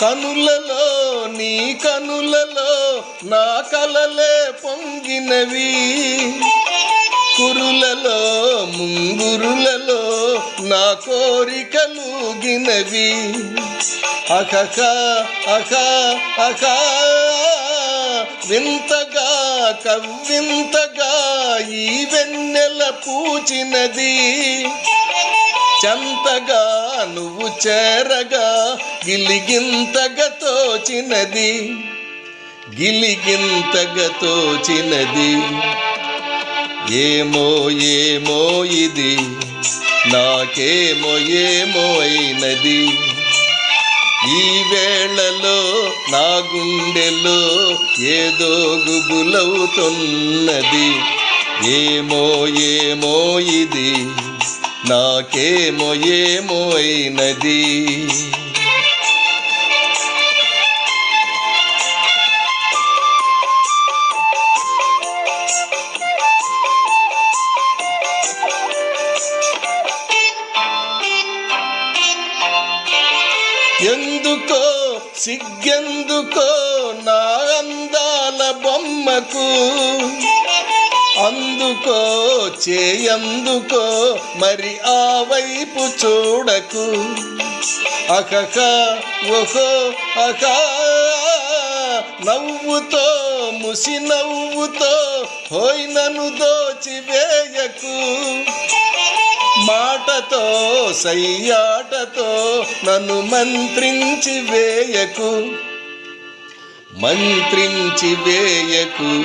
కనులలో నీ కనులలో నా కలలే పొంగినవి. కురులలో ముంగురులలో నా కోరికలుగినవి అఖక అఖ అఖ వింతగా కవ్వింతగా ఈ వెన్నెల పూచినది. చంతగా నువ్వు చేరగా గిలిగింతగా తోచినది. గిలిగింతగా తోచినది. ఏమో ఏమో ఇది నాకేమో ఏమో అయినది. ఈ వేళలో నా గుండెలో ఏదో గుబులవుతున్నది. ఏమో ఏమో ఇది నాకేమో ఏమో అయినది. ఎందుకో సిగ్గెందుకో నా అందాల బొమ్మకు? అందుకో చేయందుకో మరి ఆ వైపు చూడకు. అకక ఓహో అక నవ్వుతో ముసి నవ్వుతో హోయినను దోచివేయకు. మాటతో సయ్యాటతో నన్ను మంత్రించి వేయకు. మంత్రించి వేయకు.